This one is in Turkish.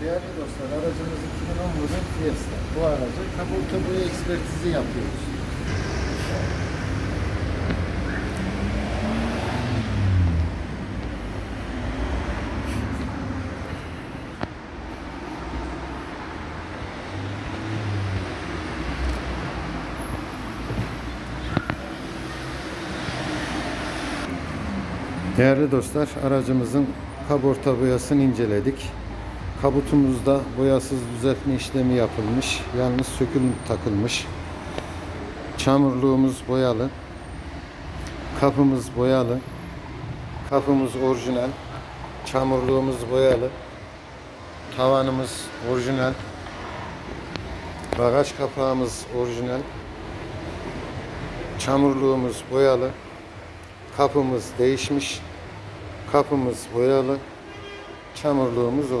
Değerli dostlar, aracımız 2010 model Fiesta. Bu aracı kaporta boya ekspertizi yapıyoruz. Değerli dostlar, aracımızın kaporta boyasını inceledik. Kabutumuzda boyasız düzeltme işlemi yapılmış. Yalnız sökülüm takılmış. Çamurluğumuz boyalı. Kapımız boyalı. Kapımız orijinal. Çamurluğumuz boyalı. Tavanımız orijinal. Bagaj kapağımız orijinal. Çamurluğumuz boyalı. Kapımız değişmiş. Kapımız boyalı. Çamurluğumuz